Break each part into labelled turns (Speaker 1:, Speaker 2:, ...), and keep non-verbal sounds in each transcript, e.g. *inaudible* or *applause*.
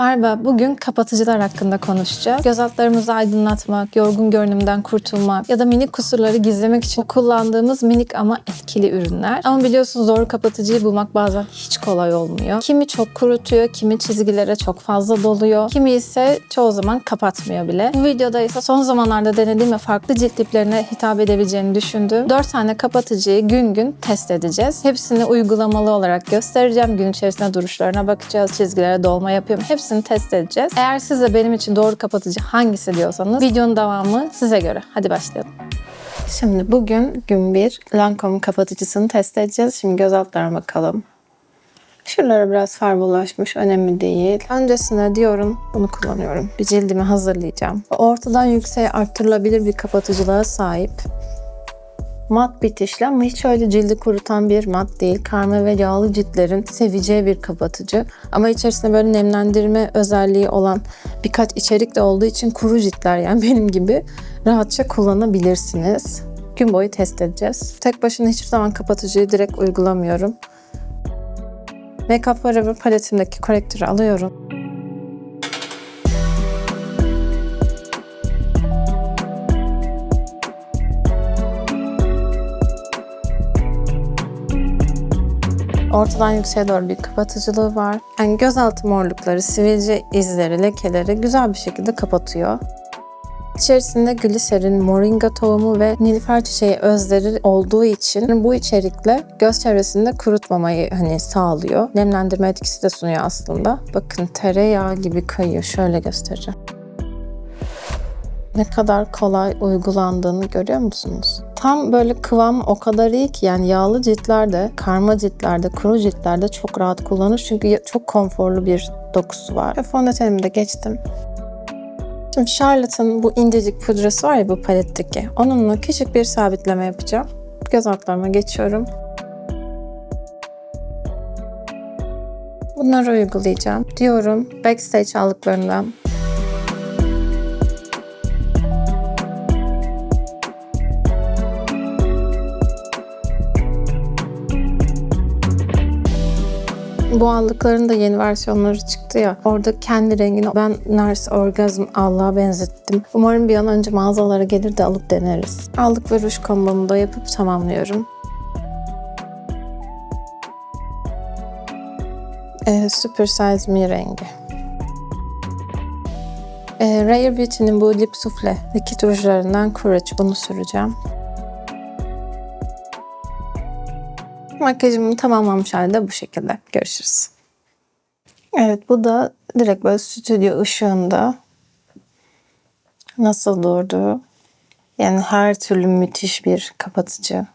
Speaker 1: Merhaba, bugün kapatıcılar hakkında konuşacağız. Göz altlarımızı aydınlatmak, yorgun görünümden kurtulmak ya da minik kusurları gizlemek için kullandığımız minik ama etkili ürünler. Ama biliyorsunuz doğru kapatıcıyı bulmak bazen hiç kolay olmuyor. Kimi çok kurutuyor, kimi çizgilere çok fazla doluyor, kimi ise çoğu zaman kapatmıyor bile. Bu videoda ise son zamanlarda denediğim ve farklı cilt tiplerine hitap edebileceğini düşündüğüm 4 tane kapatıcıyı gün gün test edeceğiz. Hepsini uygulamalı olarak göstereceğim. Gün içerisinde duruşlarına bakacağız, çizgilere dolma yapıyorum. Hepsini test edeceğiz. Eğer siz de benim için doğru kapatıcı hangisi diyorsanız videonun devamı size göre. Hadi başlayalım. Şimdi bugün gün bir Lancome kapatıcısını test edeceğiz. Şimdi göz altlarına bakalım. Şuralara biraz far bulaşmış. Önemli değil. Öncesinde diyorum bunu kullanıyorum. Bir cildimi hazırlayacağım. Ortadan yükseğe arttırılabilir bir kapatıcılığa sahip. Mat bitişli ama hiç öyle cildi kurutan bir mat değil. Karma ve yağlı ciltlerin seveceği bir kapatıcı. Ama içerisinde böyle nemlendirme özelliği olan birkaç içerik de olduğu için kuru ciltler yani *laughs* benim gibi rahatça kullanabilirsiniz. Gün boyu test edeceğiz. Tek başına hiçbir zaman kapatıcıyı direkt uygulamıyorum. Make Up Forever paletimdeki korektörü alıyorum. Ortadan yükseğe doğru bir kapatıcılığı var. Yani gözaltı morlukları, sivilce izleri, lekeleri güzel bir şekilde kapatıyor. İçerisinde gliserin, moringa tohumu ve nilüfer çiçeği özleri olduğu için bu içerikle göz çevresinde kurutmamayı hani sağlıyor. Nemlendirme etkisi de sunuyor aslında. Bakın tereyağı gibi kayıyor. Şöyle göstereceğim. Ne kadar kolay uygulandığını görüyor musunuz? Tam böyle kıvam o kadar iyi ki yani yağlı ciltlerde, karma ciltlerde, kuru ciltlerde çok rahat kullanır. Çünkü çok konforlu bir dokusu var. Ve fondötenimi de geçtim. Şimdi Charlotte'ın bu incecik pudrası var ya bu paletteki. Onunla küçük bir sabitleme yapacağım. Göz altlarıma geçiyorum. Bunları uygulayacağım. Diyorum backstage aldıklarından Bu aldıkların da yeni versiyonları çıktı ya. Orada kendi rengini ben Nars Orgazm Allah'a benzettim. Umarım bir an önce mağazalara gelir de alıp deneriz. Aldık ve ruj kombomu da yapıp tamamlıyorum. Ee, Super Size Me rengi. Ee, Rare Beauty'nin bu lip souffle likit rujlarından Courage bunu süreceğim. Makyajımı tamamlamış halde bu şekilde. Görüşürüz. Evet bu da direkt böyle stüdyo ışığında nasıl durdu. Yani her türlü müthiş bir kapatıcı.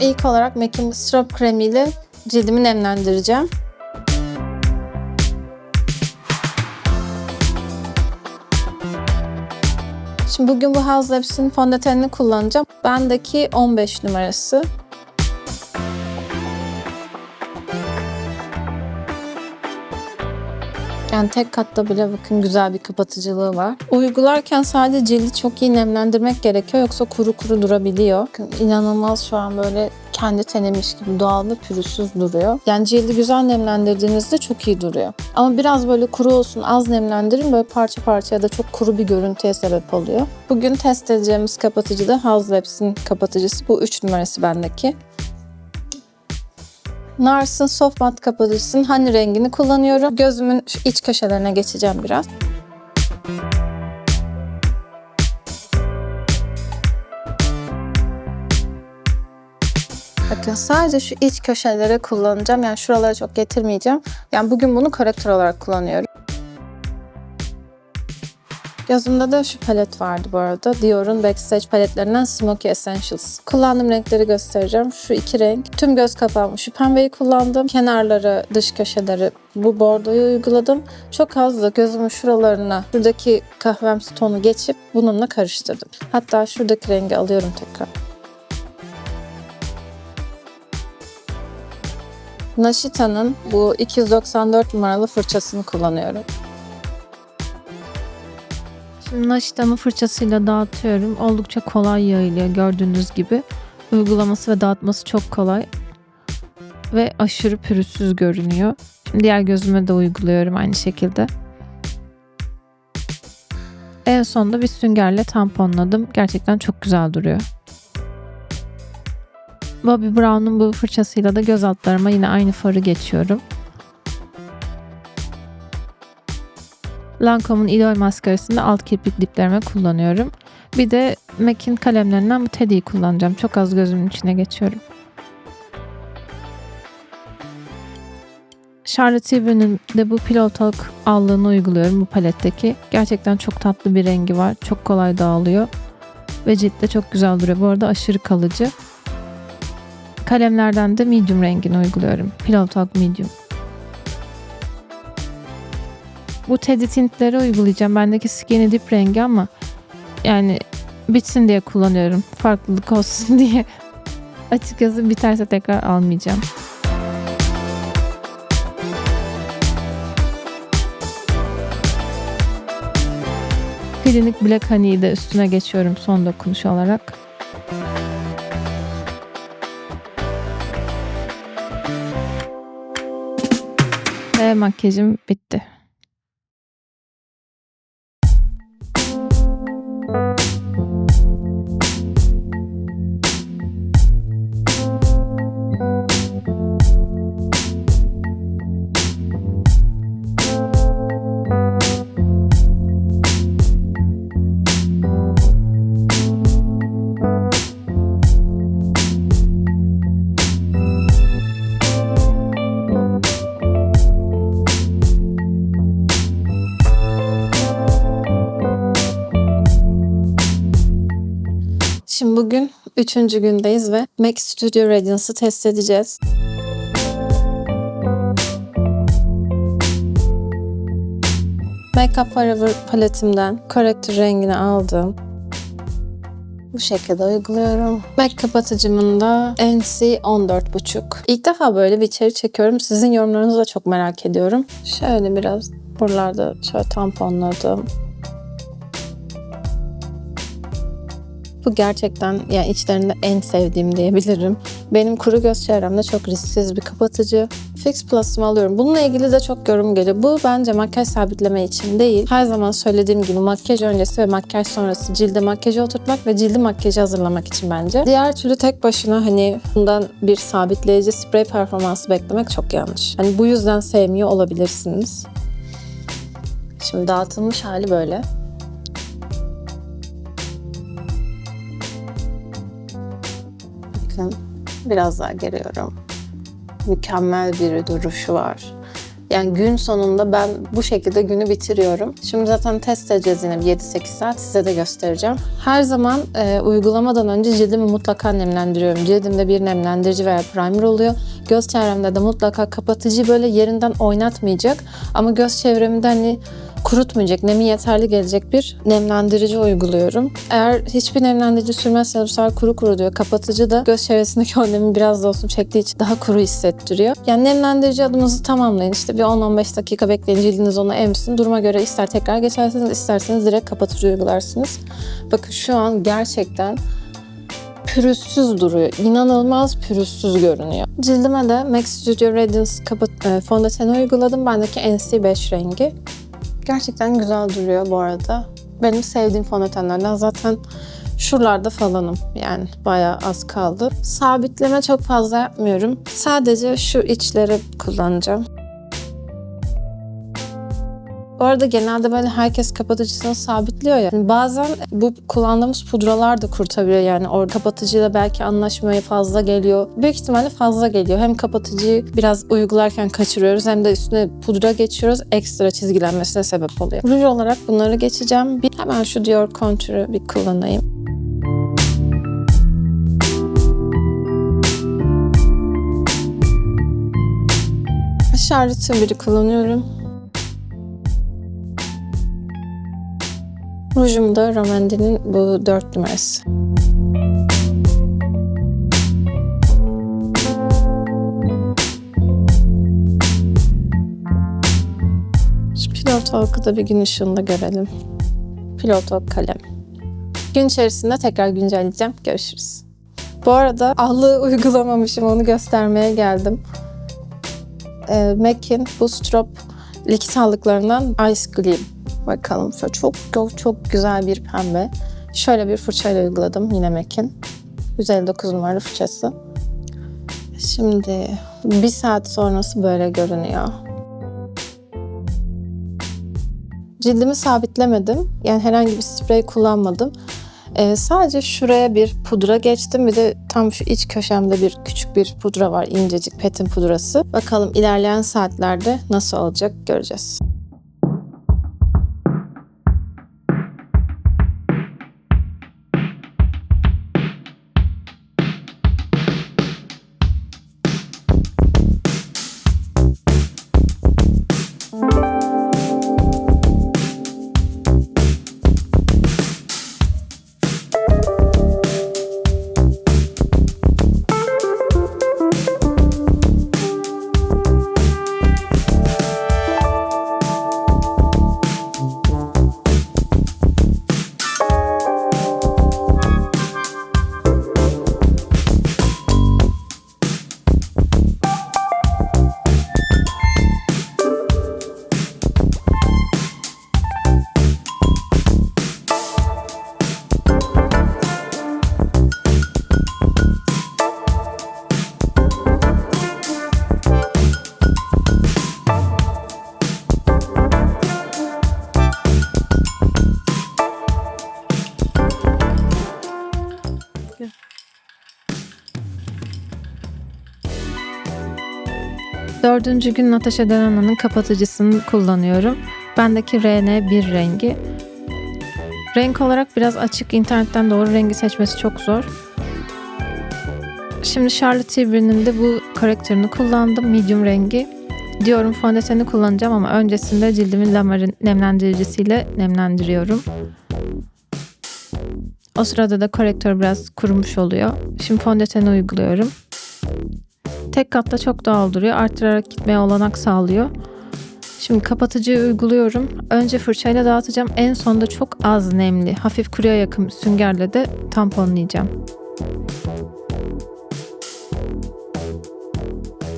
Speaker 1: İlk olarak MAC'in strop kremiyle cildimi nemlendireceğim. Şimdi bugün bu House Labs'in fondötenini kullanacağım. Bendeki 15 numarası. Yani tek katta bile bakın güzel bir kapatıcılığı var. Uygularken sadece cildi çok iyi nemlendirmek gerekiyor yoksa kuru kuru durabiliyor. Bakın İnanılmaz şu an böyle kendi tenemiş gibi doğal ve pürüzsüz duruyor. Yani cildi güzel nemlendirdiğinizde çok iyi duruyor. Ama biraz böyle kuru olsun az nemlendirin böyle parça parça ya da çok kuru bir görüntüye sebep oluyor. Bugün test edeceğimiz kapatıcı da Haus Labs'in kapatıcısı. Bu 3 numarası bendeki. Nars'ın Soft Matte kapatıcısının hani rengini kullanıyorum. Gözümün iç köşelerine geçeceğim biraz. Bakın sadece şu iç köşelere kullanacağım. Yani şuralara çok getirmeyeceğim. Yani bugün bunu korektör olarak kullanıyorum. Gözümde de şu palet vardı bu arada. Dior'un Backstage paletlerinden Smoky Essentials. Kullandığım renkleri göstereceğim. Şu iki renk. Tüm göz kapağımı şu pembeyi kullandım. Kenarları, dış köşeleri bu bordoyu uyguladım. Çok az da gözümün şuralarına şuradaki kahvemsi tonu geçip bununla karıştırdım. Hatta şuradaki rengi alıyorum tekrar. Nashita'nın bu 294 numaralı fırçasını kullanıyorum. Şimdi Nashita'nın fırçasıyla dağıtıyorum. Oldukça kolay yayılıyor gördüğünüz gibi. Uygulaması ve dağıtması çok kolay. Ve aşırı pürüzsüz görünüyor. Diğer gözüme de uyguluyorum aynı şekilde. En sonunda bir süngerle tamponladım. Gerçekten çok güzel duruyor. Bobbi Brown'un bu fırçasıyla da göz altlarıma yine aynı farı geçiyorum. Lancome'un idol maskarasını alt kirpik diplerime kullanıyorum. Bir de MAC'in kalemlerinden bu Teddy'yi kullanacağım. Çok az gözümün içine geçiyorum. Charlotte Tilbury'nin de bu Pillow Talk allığını uyguluyorum bu paletteki. Gerçekten çok tatlı bir rengi var. Çok kolay dağılıyor. Ve ciltte çok güzel duruyor. Bu arada aşırı kalıcı. Kalemlerden de medium rengini uyguluyorum. Pillow Medium. Bu Teddy tintleri uygulayacağım. Bendeki skinny dip rengi ama yani bitsin diye kullanıyorum. Farklılık olsun *laughs* diye. Açıkçası biterse tekrar almayacağım. Klinik Black Honey'i de üstüne geçiyorum son dokunuş olarak. Ve makyajım bitti. Üçüncü gündeyiz ve MAC Studio Radiance'ı test edeceğiz. Makeup Forever paletimden corrector rengini aldım. Bu şekilde uyguluyorum. MAC kapatıcımın da NC 14.5. İlk defa böyle bir içeri çekiyorum. Sizin yorumlarınızı da çok merak ediyorum. Şöyle biraz buralarda şöyle tamponladım. Bu gerçekten yani içlerinde en sevdiğim diyebilirim. Benim kuru göz çevremde çok risksiz bir kapatıcı. Fix Plus'ımı alıyorum. Bununla ilgili de çok yorum geliyor. Bu bence makyaj sabitleme için değil. Her zaman söylediğim gibi makyaj öncesi ve makyaj sonrası cilde makyajı oturtmak ve cildi makyajı hazırlamak için bence. Diğer türlü tek başına hani bundan bir sabitleyici sprey performansı beklemek çok yanlış. Hani bu yüzden sevmiyor olabilirsiniz. Şimdi dağıtılmış hali böyle. Biraz daha geriyorum. Mükemmel bir duruşu var. Yani gün sonunda ben bu şekilde günü bitiriyorum. Şimdi zaten test edeceğiz yine bir 7-8 saat size de göstereceğim. Her zaman e, uygulamadan önce cildimi mutlaka nemlendiriyorum. Cildimde bir nemlendirici veya primer oluyor. Göz çevremde de mutlaka kapatıcı böyle yerinden oynatmayacak. Ama göz çevremde hani kurutmayacak, nemi yeterli gelecek bir nemlendirici uyguluyorum. Eğer hiçbir nemlendirici sürmezseniz bu kuru kuru diyor. Kapatıcı da göz çevresindeki o nemi biraz da olsun çektiği için daha kuru hissettiriyor. Yani nemlendirici adımınızı tamamlayın. İşte bir 10-15 dakika bekleyin cildiniz onu emsin. Duruma göre ister tekrar geçersiniz isterseniz direkt kapatıcı uygularsınız. Bakın şu an gerçekten pürüzsüz duruyor. İnanılmaz pürüzsüz görünüyor. Cildime de Max Studio Radiance kapat e, fondöteni uyguladım. Bendeki NC5 rengi. Gerçekten güzel duruyor bu arada. Benim sevdiğim fondötenlerden zaten şuralarda falanım. Yani bayağı az kaldı. Sabitleme çok fazla yapmıyorum. Sadece şu içleri kullanacağım. Bu arada genelde böyle herkes kapatıcısını sabitliyor ya. Yani bazen bu kullandığımız pudralar da kurtarıyor yani. O kapatıcıyla belki anlaşmaya fazla geliyor. Büyük ihtimalle fazla geliyor. Hem kapatıcıyı biraz uygularken kaçırıyoruz hem de üstüne pudra geçiyoruz. Ekstra çizgilenmesine sebep oluyor. Ruj olarak bunları geçeceğim. Bir, hemen şu Dior Contour'u bir kullanayım. Charlotte Tilbury kullanıyorum. Rujum da Romandi'nin bu dört numarası. Şu Pilot Talk'ı da bir gün ışığında görelim. Pilot Talk kalem. Gün içerisinde tekrar güncelleyeceğim. Görüşürüz. Bu arada allığı uygulamamışım. Onu göstermeye geldim. Ee, MAC'in bu strop likit allıklarından Ice Gleam. Bakalım şöyle çok çok çok güzel bir pembe. Şöyle bir fırçayla uyguladım yine MAC'in. 159 numaralı fırçası. Şimdi bir saat sonrası böyle görünüyor. Cildimi sabitlemedim. Yani herhangi bir sprey kullanmadım. Ee, sadece şuraya bir pudra geçtim. Bir de tam şu iç köşemde bir küçük bir pudra var. incecik petin pudrası. Bakalım ilerleyen saatlerde nasıl olacak göreceğiz. Dördüncü gün Natasha Denona'nın kapatıcısını kullanıyorum. Bendeki RN1 rengi. Renk olarak biraz açık. internetten doğru rengi seçmesi çok zor. Şimdi Charlotte Tilbury'nin de bu karakterini kullandım. Medium rengi. Diyorum fondöteni kullanacağım ama öncesinde cildimi Lamer'in nemlendiricisiyle nemlendiriyorum. O sırada da korektör biraz kurumuş oluyor. Şimdi fondöteni uyguluyorum. Tek katta çok doğal duruyor. Arttırarak gitmeye olanak sağlıyor. Şimdi kapatıcıyı uyguluyorum. Önce fırçayla dağıtacağım. En sonda çok az nemli, hafif kuruya yakın süngerle de tamponlayacağım.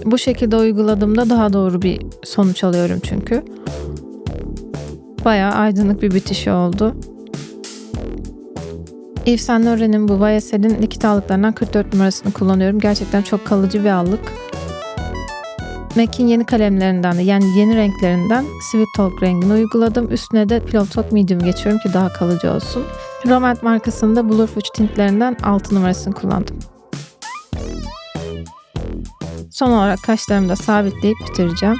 Speaker 1: Bu şekilde uyguladığımda daha doğru bir sonuç alıyorum çünkü. Bayağı aydınlık bir bitişi oldu. Yves Saint bu YSL'in likit allıklarından 44 numarasını kullanıyorum. Gerçekten çok kalıcı bir allık. MAC'in yeni kalemlerinden de yani yeni renklerinden Sweet Talk rengini uyguladım. Üstüne de Pillow Talk Medium geçiyorum ki daha kalıcı olsun. Romant markasında Blur Fuge tintlerinden 6 numarasını kullandım. Son olarak kaşlarımı da sabitleyip bitireceğim.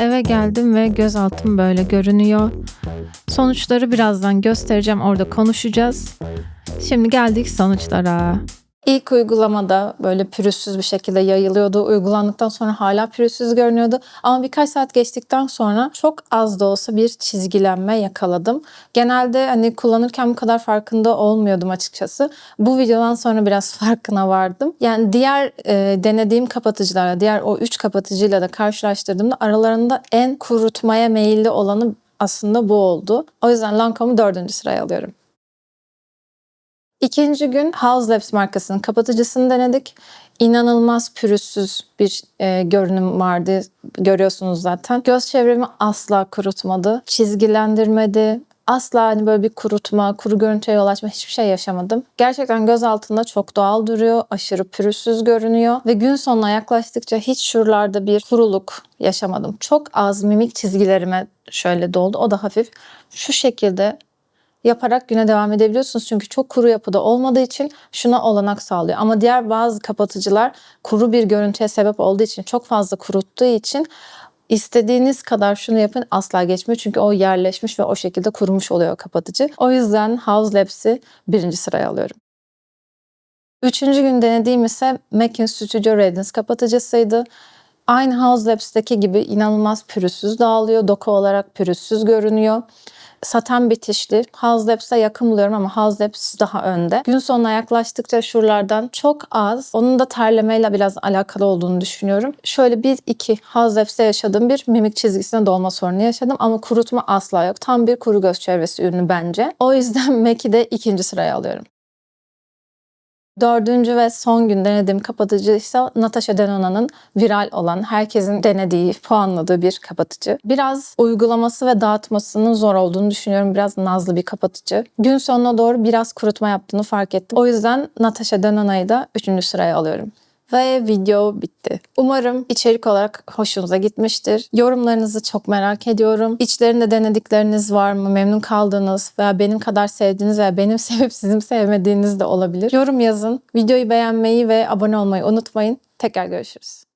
Speaker 1: Eve geldim ve gözaltım böyle görünüyor. Sonuçları birazdan göstereceğim. Orada konuşacağız. Şimdi geldik sonuçlara. İlk uygulamada böyle pürüzsüz bir şekilde yayılıyordu. Uygulandıktan sonra hala pürüzsüz görünüyordu. Ama birkaç saat geçtikten sonra çok az da olsa bir çizgilenme yakaladım. Genelde hani kullanırken bu kadar farkında olmuyordum açıkçası. Bu videodan sonra biraz *laughs* farkına vardım. Yani diğer e, denediğim kapatıcılarla, diğer o üç kapatıcıyla da karşılaştırdığımda aralarında en kurutmaya meyilli olanı aslında bu oldu. O yüzden Lancome'u dördüncü sıraya alıyorum. İkinci gün House Labs markasının kapatıcısını denedik. İnanılmaz pürüzsüz bir e, görünüm vardı. Görüyorsunuz zaten. Göz çevremi asla kurutmadı. Çizgilendirmedi. Asla hani böyle bir kurutma, kuru görüntüye yol açma hiçbir şey yaşamadım. Gerçekten göz altında çok doğal duruyor. Aşırı pürüzsüz görünüyor. Ve gün sonuna yaklaştıkça hiç şuralarda bir kuruluk yaşamadım. Çok az mimik çizgilerime şöyle doldu. O da hafif. Şu şekilde yaparak güne devam edebiliyorsunuz. Çünkü çok kuru yapıda olmadığı için şuna olanak sağlıyor. Ama diğer bazı kapatıcılar kuru bir görüntüye sebep olduğu için çok fazla kuruttuğu için istediğiniz kadar şunu yapın asla geçmiyor. Çünkü o yerleşmiş ve o şekilde kurumuş oluyor kapatıcı. O yüzden House Labs'i birinci sıraya alıyorum. Üçüncü gün denediğim ise Mac'in Studio Radiance kapatıcısıydı. Aynı House Labs'teki gibi inanılmaz pürüzsüz dağılıyor. Doku olarak pürüzsüz görünüyor saten bitişli. House Labs'e yakın buluyorum ama Labs daha önde. Gün sonuna yaklaştıkça şuralardan çok az. Onun da terlemeyle biraz alakalı olduğunu düşünüyorum. Şöyle bir iki House Labs'te yaşadığım bir mimik çizgisine dolma sorunu yaşadım ama kurutma asla yok. Tam bir kuru göz çevresi ürünü bence. O yüzden *laughs* MAC'i de ikinci sıraya alıyorum. Dördüncü ve son gün denediğim kapatıcı ise Natasha Denona'nın viral olan, herkesin denediği, puanladığı bir kapatıcı. Biraz uygulaması ve dağıtmasının zor olduğunu düşünüyorum. Biraz nazlı bir kapatıcı. Gün sonuna doğru biraz kurutma yaptığını fark ettim. O yüzden Natasha Denona'yı da üçüncü sıraya alıyorum. Ve video bitti. Umarım içerik olarak hoşunuza gitmiştir. Yorumlarınızı çok merak ediyorum. İçlerinde denedikleriniz var mı? Memnun kaldığınız veya benim kadar sevdiğiniz veya benim *laughs* sevip sizin sevmediğiniz de olabilir. Yorum yazın. Videoyu beğenmeyi ve abone olmayı unutmayın. Tekrar görüşürüz.